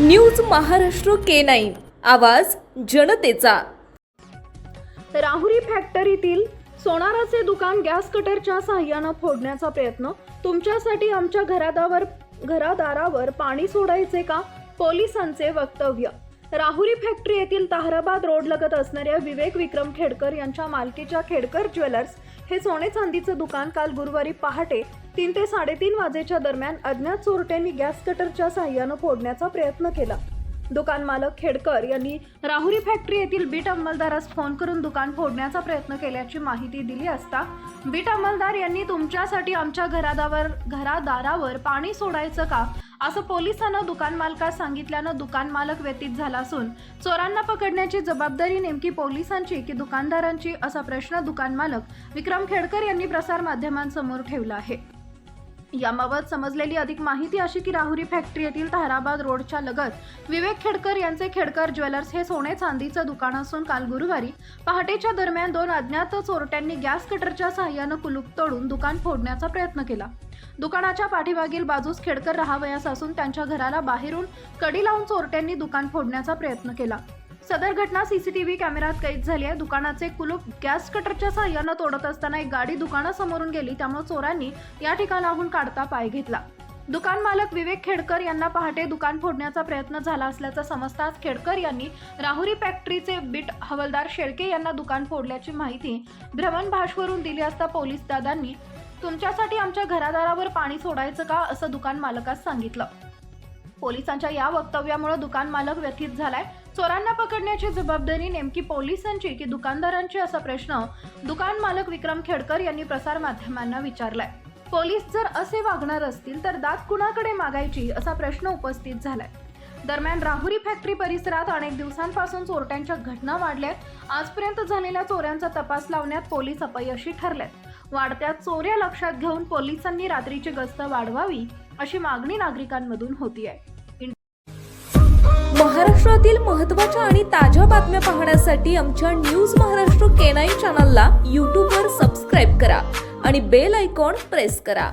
News Maharashtra K nine. आवाज जनतेचा. राहुरी फॅक्टरीतील सोनाराचे दुकान गॅस कटरच्या साह्यानं फोडण्याचा प्रयत्न. तुमच्यासाठी आमच्या घरादावर घरादारावर पाणी सोडायचे का? पोलिसांचे वक्तव्य. राहुरी फॅक्टरी येथील ताहराबाद रोड लगत असणाऱ्या विवेक विक्रम खेडकर यांच्या मालकीच्या खेडकर ज्वेलर्स हे सोने चांदीचं दुकान काल गुरुवारी पहाटे तीन ते साडेतीन वाजेच्या दरम्यान अज्ञात चोरट्यांनी गॅस कटरच्या साह्यानं फोडण्याचा प्रयत्न केला. दुकान मालक खेडकर यांनी राहुरी फॅक्टरी येथील बीट अंमलदारास फोन करून दुकान फोडण्याचा प्रयत्न केल्याची माहिती दिली असता बीट अंमलदार यांनी तुमच्यासाठी आमच्या घरादावर घरादारावर पाणी सोडायचं का? असं पोलिसांना दुकान मालकास सांगितल्यानं दुकान मालक व्यतीत झाला असून चोरांना पकडण्याची जबाबदारी नेमकी पोलिसांची की दुकानदारांची असा प्रश्न दुकान मालक विक्रम खेडकर यांनी प्रसारमाध्यमांसमोर ठेवला आहे. याबाबत समजलेली अधिक माहिती अशी की राहुरी फॅक्टरी येथील ताहराबाद रोडच्या लगत विवेक खेडकर यांचे खेडकर ज्वेलर्स हे सोने चांदीचं दुकान असून काल गुरुवारी पहाटेच्या दरम्यान दोन अज्ञात चोरट्यांनी गॅस कटरच्या सहाय्यानं कुलूप तोडून दुकान फोडण्याचा प्रयत्न केला. दुकानाच्या पाठीमागील बाजूस खेडकर राहावयास असून त्यांच्या घराला बाहेरून कडी लावून चोरट्यांनी दुकान फोडण्याचा प्रयत्न केला. सदर घटना सीसीटीव्ही कॅमेऱ्यात कैद झाली आहे. दुकानाचे कुलूप गॅस कटरच्या साह्यानं तोडत असताना एक गाडी दुकानासमोरून गेली. त्यामुळे चोरांनी या ठिकाणाहून काढता पाय घेतला. दुकान मालक विवेक खेडकर यांना पहाटे दुकान फोडण्याचा प्रयत्न झाला असल्याचं समजताच खेडकर यांनी राहुरी फॅक्टरीचे बीट हवलदार शेळके यांना दुकान फोडल्याची माहिती भ्रमण भाषवरून दिली असता पोलीस दादांनी तुमच्यासाठी आमच्या घरादारावर पाणी सोडायचं का? असं दुकान मालकास सांगितलं. पोलिसांच्या या वक्तव्यामुळे दुकान मालक व्यथित झालाय. चोरांना पकडण्याची जबाबदारी नेमकी पोलिसांची की दुकानदारांची असा प्रश्न दुकान मालक विक्रम खेडकर यांनी प्रसारमाध्यमांना विचारलाय. पोलीस जर असे वागणार असतील तर दात कुणाकडे मागायची असा प्रश्न उपस्थित झालाय. दरम्यान राहुरी फॅक्टरी परिसरात अनेक दिवसांपासून चोरट्यांच्या घटना वाढल्यात. आजपर्यंत झालेल्या चोऱ्यांचा तपास लावण्यात पोलीस अपयशी ठरलेत. वाढत्या चोऱ्या लक्षात घेऊन पोलिसांनी रात्रीची गस्त वाढवावी अशी मागणी नागरिकांमधून होती आहे महाराष्ट्रातील महत्त्वाच्या आणि ताज्या बातम्या पाहण्यासाठी आमच्या न्यूज महाराष्ट्र केनाई चॅनलला यूट्यूबवर सबस्क्राईब करा आणि बेल आयकॉन प्रेस करा.